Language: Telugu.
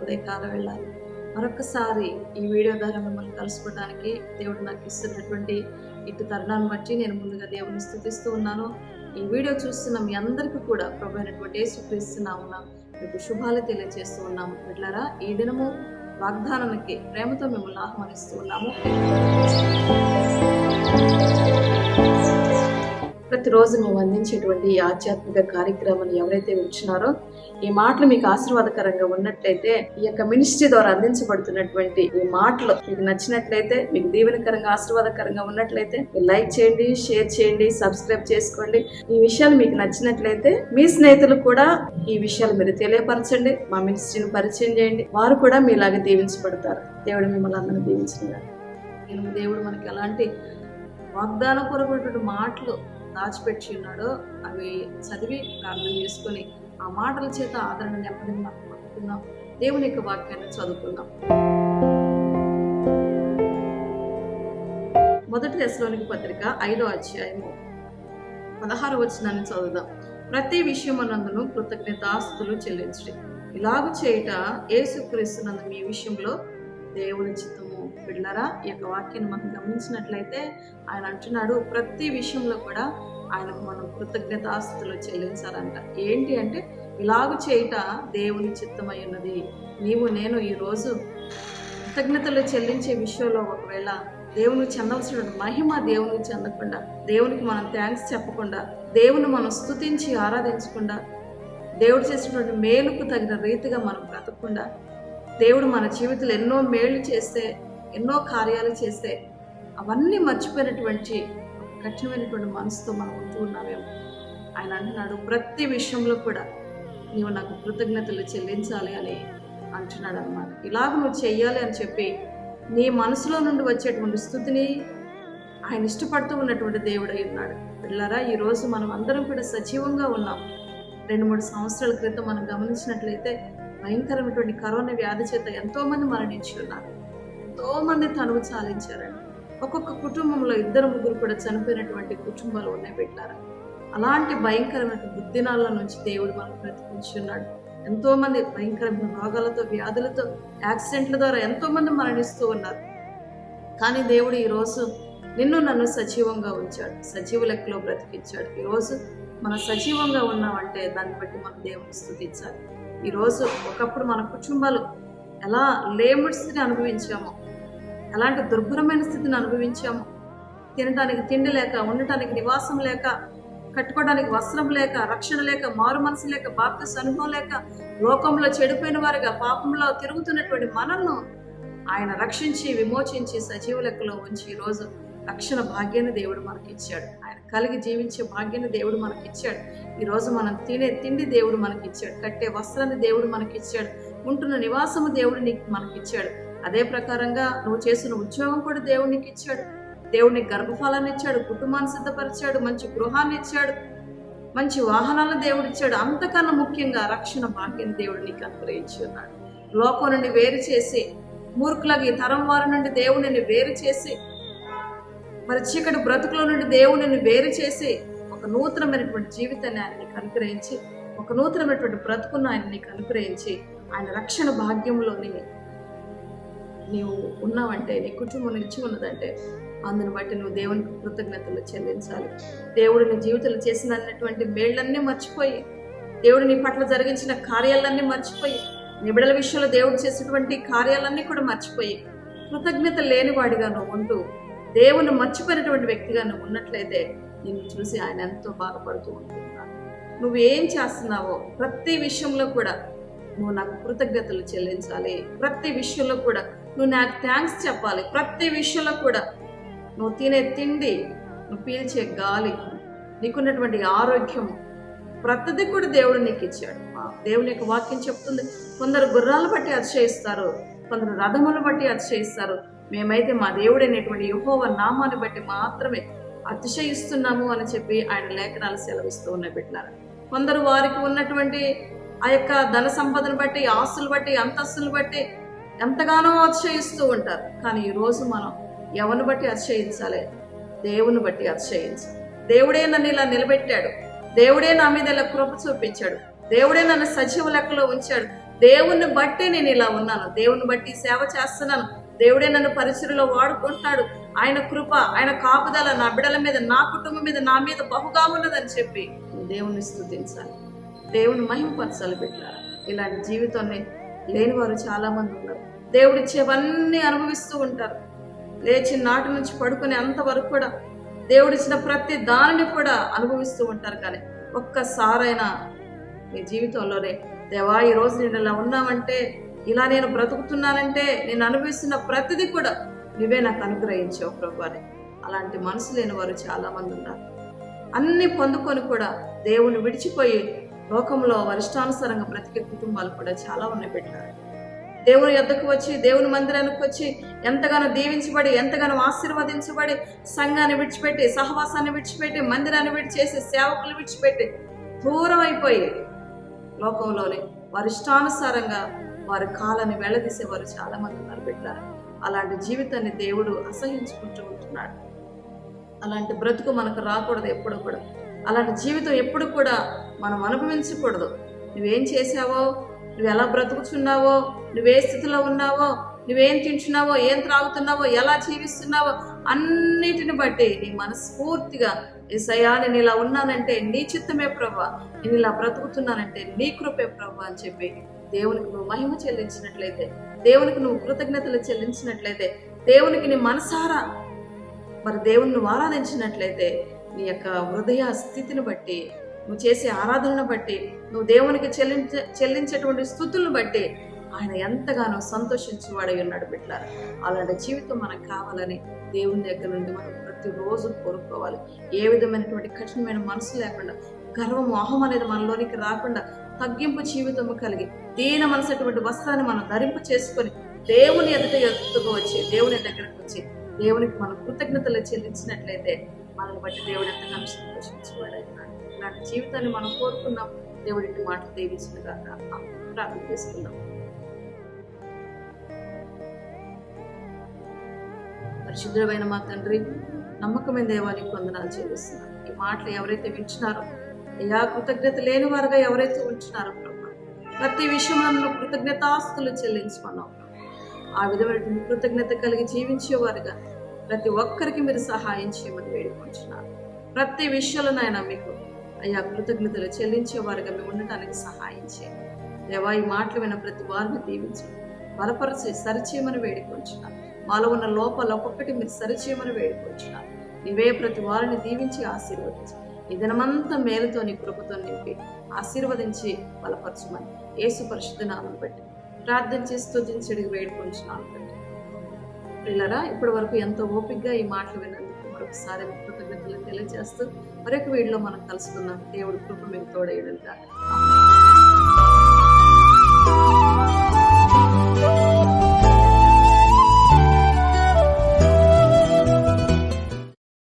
ఉదయకాల వెళ్ళాలి మరొకసారి ఈ వీడియో ద్వారా మిమ్మల్ని కలుసుకోవడానికి దేవుడు నాకు ఇస్తున్నటువంటి ఇటు తరుణాన్ని బట్టి నేను ముందుగా దేవుని స్థుతిస్తూ ఉన్నాను. ఈ వీడియో చూస్తున్న మీ అందరికీ కూడా ప్రభు అయినటువంటి యేసుక్రీస్తున్నామున మీకు శుభాలు తెలియజేస్తూ ఉన్నాము. బిడ్డలరా ఈ దినము వాగ్దానానికి ప్రేమతో మిమ్మల్ని ఆహ్వానిస్తూ ఉన్నాము. ప్రతిరోజు మేము అందించేటువంటి ఈ ఆధ్యాత్మిక కార్యక్రమాన్ని ఎవరైతే వింటున్నారో ఈ మాటలు మీకు ఆశీర్వాదకరంగా ఉన్నట్లయితే ఈ యొక్క మినిస్ట్రీ ద్వారా అందించబడుతున్నటువంటి ఈ మాటలు మీకు నచ్చినట్లయితే మీకు దీవెనకరంగా ఆశీర్వాదకరంగా ఉన్నట్లయితే లైక్ చేయండి షేర్ చేయండి సబ్స్క్రైబ్ చేసుకోండి. ఈ విషయాలు మీకు నచ్చినట్లయితే మీ స్నేహితులు కూడా ఈ విషయాలు మీరు తెలియపరచండి మా మినిస్ట్రీని పరిచయం చేయండి. వారు కూడా మీలాగా దీవించబడతారు. దేవుడు మిమ్మల్ని అందరూ దీవించిన దేవుడు మనకి ఎలాంటి వాగ్దాన పూర్వకమైనటువంటి మాటలు దాచిపెట్టి ఉన్నాడో అవి చదివి ప్రార్థన చేసుకొని ఆ మాటల చేత ఆదరణ నెమ్మదిని మనం పొందుకుందాం దేవుని యొక్క వాక్యాన్ని చదువుకుందాం. మొదటి దశలోనికి పత్రిక ఐదో అధ్యాయము పదహారు వచనాన్ని చదువుదాం. ప్రతి విషయమనందును కృతజ్ఞతాస్తులు చెల్లించడం. ఇలాగు చేయుట ఏసుక్రీస్తునందు మీ విషయంలో దేవుని చిత్తము. పిల్లరా ఈ యొక్క వాక్యాన్ని మనం గమనించినట్లయితే ఆయన అంటున్నాడు ప్రతి విషయంలో కూడా ఆయనకు మనం కృతజ్ఞతాస్తులు చెల్లించాలంట. ఏంటి అంటే ఇలాగు చేయుట దేవుని చిత్తమై ఉన్నది నీవు నేను ఈరోజు కృతజ్ఞతలు చెల్లించే విషయంలో ఒకవేళ దేవుని చెందవలసిన మహిమ దేవునికి చెందకుండా దేవునికి మనం థ్యాంక్స్ చెప్పకుండా దేవుని మనం స్తుతించి ఆరాధించకుండా దేవుడు చేసినటువంటి మేలుకు తగిన రీతిగా మనం బ్రతకకుండా దేవుడు మన జీవితంలో ఎన్నో మేళ్ళు చేస్తే ఎన్నో కార్యాలు చేస్తే అవన్నీ మర్చిపోయినటువంటి కఠినమైనటువంటి మనసుతో మనం ఉంటూ ఉన్నామేమో. ఆయన అంటున్నాడు ప్రతి విషయంలో కూడా నీవు నాకు కృతజ్ఞతలు చెల్లించాలి అని అంటున్నాడు అనమాట ఇలాగ నువ్వు చెయ్యాలి అని చెప్పి నీ మనసులో నుండి వచ్చేటువంటి స్థుతిని ఆయన ఇష్టపడుతూ ఉన్నటువంటి దేవుడై ఉన్నాడు. పిల్లరా ఈరోజు మనం అందరం కూడా సజీవంగా ఉన్నాం. రెండు మూడు సంవత్సరాల క్రితం మనం గమనించినట్లయితే భయంకరమైనటువంటి కరోనా వ్యాధి చేత ఎంతోమంది మరణించి ఉన్నారు. ఎంతోమంది తనువు చాలించారండి ఒక్కొక్క కుటుంబంలో ఇద్దరు ముగ్గురు కూడా చనిపోయినటువంటి కుటుంబాలు ఉన్నాయి పెట్టారు అలాంటి భయంకరమైన బుద్ధినాల నుంచి దేవుడు మనకు ప్రతిపించున్నాడు ఎంతో మంది భయంకరమైన రోగాలతో వ్యాధులతో యాక్సిడెంట్ల ద్వారా ఎంతో మంది మరణిస్తూ ఉన్నారు. కానీ దేవుడు ఈరోజు నిన్ను నన్ను సజీవంగా ఉంచాడు. సజీవ లెక్కలో బ్రతికించాడు. ఈరోజు మనం సజీవంగా ఉన్నామంటే దాన్ని బట్టి మనం దేవుని స్థుతించాలి. ఈరోజు ఒకప్పుడు మన కుటుంబాలు ఎలా లేముడ్స్ని అనుభవించామో ఎలాంటి దుర్భరమైన స్థితిని అనుభవించాము. తినడానికి తిండి లేక ఉండటానికి నివాసం లేక కట్టుకోవడానికి వస్త్రం లేక రక్షణ లేక మారు మనసు లేక బాప్తిస్ అనుభవం లేక లోకంలో చెడిపోయిన వారిగా పాపంలో తిరుగుతున్నటువంటి మనల్ని ఆయన రక్షించి విమోచించి సజీవ లెక్కలో ఉంచి ఈరోజు రక్షణ భాగ్యాన్ని దేవుడు మనకిచ్చాడు. ఆయన కలిగి జీవించే భాగ్యాన్ని దేవుడు మనకిచ్చాడు. ఈరోజు మనం తినే తిండి దేవుడు మనకిచ్చాడు. కట్టే వస్త్రాన్ని దేవుడు మనకిచ్చాడు. ఉంటున్న నివాసము దేవుడు నీకు మనకిచ్చాడు. అదే ప్రకారంగా నువ్వు చేసిన ఉద్యోగం కూడా దేవునికి ఇచ్చాడు. దేవుడు గర్భఫలాన్ని ఇచ్చాడు కుటుంబాన్ని సిద్ధపరిచాడు మంచి గృహాన్ని ఇచ్చాడు మంచి వాహనాలను దేవుడు ఇచ్చాడు. అంతకన్నా ముఖ్యంగా రక్షణ భాగ్యం దేవుడు నీకు అనుగ్రహించి ఉన్నాడు లోకం నుండి వేరు చేసి మూర్ఖులకి ఈ తరం వారి నుండి దేవుడిని వేరు చేసి మరి చీకటి బ్రతుకుల నుండి దేవుడిని వేరు చేసి ఒక నూతనమైనటువంటి జీవితాన్ని ఆయన నీకు అనుగ్రహించి ఒక నూతనమైనటువంటి బ్రతుకును ఆయన నీకు అనుగ్రహించి ఆయన రక్షణ భాగ్యంలోని నీవు ఉన్నావంటే నీ కుటుంబం నిలిచి ఉన్నదంటే అందుని బట్టి నువ్వు దేవునికి కృతజ్ఞతలు చెల్లించాలి. దేవుడు నీ జీవితంలో చేసినటువంటి మేళ్ళన్నీ మర్చిపోయి దేవుడు నీ పట్ల జరిగించిన కార్యాలన్నీ మర్చిపోయి నిబిడల విషయంలో దేవుడు చేసినటువంటి కార్యాలన్నీ కూడా మర్చిపోయి కృతజ్ఞత లేనివాడిగా నువ్వు ఉంటూ దేవుని మర్చిపోయినటువంటి వ్యక్తిగా నువ్వు ఉన్నట్లయితే నిన్ను చూసి ఆయన ఎంతో బాధపడుతూ ఉంటున్నాను నువ్వు ఏం చేస్తున్నావో ప్రతి విషయంలో కూడా నువ్వు నాకు కృతజ్ఞతలు చెల్లించాలి. ప్రతి విషయంలో కూడా నువ్వు నాకు థ్యాంక్స్ చెప్పాలి. ప్రతి విషయంలో కూడా నువ్వు తినే తిండి నువ్వు పీల్చే గాలి నీకున్నటువంటి ఆరోగ్యం ప్రతిది కూడా దేవుడు నీకు ఇచ్చాడు. దేవుని యొక్క వాక్యం చెప్తుంది. కొందరు గుర్రాలు బట్టి అతిశయిస్తారు కొందరు రథములు బట్టి అతిశయిస్తారు. మేమైతే మా దేవుడైనటువంటి యుహోవ నామాన్ని బట్టి మాత్రమే అతిశయిస్తున్నాము అని చెప్పి ఆయన లేఖనాలు సెలవిస్తూ ఉన్నాయి పెట్టినారు కొందరు వారికి ఉన్నటువంటి ఆ యొక్క ధన సంపదను బట్టి ఆస్తులు బట్టి అంతస్తులు బట్టి ఎంతగానో అతిశయిస్తూ ఉంటారు. కానీ ఈరోజు మనం ఎవరిని బట్టి అతిశయించాలి దేవుని బట్టి అతిశయించాలి దేవుడే నన్ను ఇలా నిలబెట్టాడు. దేవుడే నా మీద ఇలా కృప చూపించాడు. దేవుడే నన్ను సజీవ లెక్కలో ఉంచాడు. దేవుణ్ణి బట్టి నేను ఇలా ఉన్నాను. దేవుని బట్టి సేవ చేస్తున్నాను. దేవుడే నన్ను పరిచయలో వాడుకుంటున్నాడు. ఆయన కృప ఆయన కాపుదల నా బిడల మీద నా కుటుంబం మీద నా మీద బహుగా ఉన్నదని చెప్పి దేవుని స్థుతించాలి దేవుని మహిమపరచాలి బిడ్డారా ఇలాంటి జీవితాన్ని లేని వారు చాలా మంది ఉన్నారు. దేవుడిచ్చేవన్నీ అనుభవిస్తూ ఉంటారు. లేచిన నాటి నుంచి పడుకునే అంతవరకు కూడా దేవుడిచ్చిన ప్రతి దానిని కూడా అనుభవిస్తూ ఉంటారు కానీ ఒక్కసారైనా మీ జీవితంలోనే దేవా ఈ రోజు నేను ఇలా ఉన్నామంటే ఇలా నేను బ్రతుకుతున్నానంటే నేను అనుభవిస్తున్న ప్రతిదీ కూడా నువ్వే నాకు అనుగ్రహించావు ప్రభు అని. అలాంటి మనసు లేని వారు చాలా మంది ఉన్నారు. అన్ని పొందుకొని కూడా దేవుని విడిచిపోయి లోకంలో వరిష్టానుసారంగా బ్రతికే కుటుంబాలు కూడా చాలా ఉన్నాయి పెట్టారు దేవుని యొద్దకు వచ్చి దేవుని మందిరానికి వచ్చి ఎంతగానో దీవించబడి ఎంతగానో ఆశీర్వదించబడి సంఘాన్ని విడిచిపెట్టి సహవాసాన్ని విడిచిపెట్టి మందిరాన్ని విడిచేసి సేవకులు విడిచిపెట్టి దూరం అయిపోయి లోకంలోని వారి ఇష్టానుసారంగా వారి కాలని చాలా మంది ఉన్నారు అలాంటి జీవితాన్ని దేవుడు అసహించుకుంటూ ఉంటున్నాడు. అలాంటి బ్రతుకు మనకు రాకూడదు ఎప్పుడు కూడా. అలాంటి జీవితం ఎప్పుడు కూడా మనం అనుభవించకూడదు. నువ్వేం చేసావో నువ్వు ఎలా బ్రతుకుతున్నావో నువ్వే స్థితిలో ఉన్నావో నువ్వేం తింటున్నావో ఏం త్రాగుతున్నావో ఎలా జీవిస్తున్నావో అన్నిటిని బట్టి నీ మనస్ఫూర్తిగా ఏసయ్యా నేను ఇలా ఉన్నానంటే నీ చిత్తమే ప్రభా. నేను ఇలా బ్రతుకుతున్నానంటే నీ కృపే ప్రభా అని చెప్పి దేవునికి నువ్వు మహిమ చెల్లించినట్లయితే దేవునికి నువ్వు కృతజ్ఞతలు చెల్లించినట్లయితే దేవునికి నీ మనసారా మరి దేవుని ఆరాధించినట్లయితే నీ యొక్క హృదయ స్థితిని బట్టి నువ్వు చేసే ఆరాధనను బట్టి నువ్వు దేవునికి చెల్లించ చెల్లించేటువంటి స్థుతులను బట్టి ఆయన ఎంతగానో సంతోషించేవాడై ఉన్నాడు బిడ్డ అలాంటి జీవితం మనకు కావాలని దేవుని దగ్గర నుండి మనం ప్రతిరోజు కోరుకోవాలి. ఏ విధమైనటువంటి కఠినమైన మనసు లేకుండా గర్వం మోహం అనేది మనలోనికి రాకుండా తగ్గింపు జీవితము కలిగి దీన మనసటువంటి వస్త్రాన్ని మనం ధరింపు చేసుకొని దేవుని ఎదుట ఎత్తుకు వచ్చి దేవుని దగ్గరకు వచ్చి దేవునికి మనం కృతజ్ఞతలు చెల్లించినట్లయితే మనల్ని బట్టి దేవుడు ఎంతగానో సంతోషించేవాడు ఇలాంటి జీవితాన్ని మనం కోరుకున్నాం. దేవుడి మాటలు దీవించిన కాక ప్రార్థన చేసుకుందాం. పరిశుద్ధమైన మా తండ్రి నమ్మకమైన దేవానికి వందనాలు చెల్లిస్తున్నాం. ఈ మాటలు ఎవరైతే వింటున్నారో అయ్యా కృతజ్ఞత లేని వారుగా ఎవరైతే ఉంటున్నారో ప్రభా ప్రతి విషయంలో కృతజ్ఞతాస్తులు చెల్లించుకున్నాం. ఆ విధమైనటువంటి కృతజ్ఞత కలిగి జీవించేవారుగా ప్రతి ఒక్కరికి మీరు సహాయం చేయమని వేడుకుంటున్నాను. ప్రతి విషయంలో నాయన మీకు అయ్యా కృతజ్ఞతలు చెల్లించేవారుగా మేము ఉండటానికి సహాయం చేయండి. దేవా ఈ మాటలు విన్న ప్రతి వారిని దీవించండి. బలపరిచి సరిచేయమని వేడుకుంటున్నారు మాలో ఉన్న లోపాలు ఒక్కొక్కటి మీరు సరిచేయమని వేడుకుంటున్నారు నీవే ప్రతి వారిని దీవించి ఆశీర్వదించి. ఈ దినమంతా మేలుతో నీ కృపతో నింపి ఆశీర్వదించి బలపరచమని యేసు పరిశుద్ధ నామను బట్టి ప్రార్థించి స్తుతించడి వేడుకుంటున్నాను. పిల్లరా ఇప్పటి వరకు ఎంతో ఓపికగా ఈ మాటలు విన్నందుకు మరొకసారి కృతజ్ఞతలు తెలియజేస్తూ మరొక వీడిలో మనం కలుసుకున్నాం దేవుడి కృప మీకు తోడేయడంగా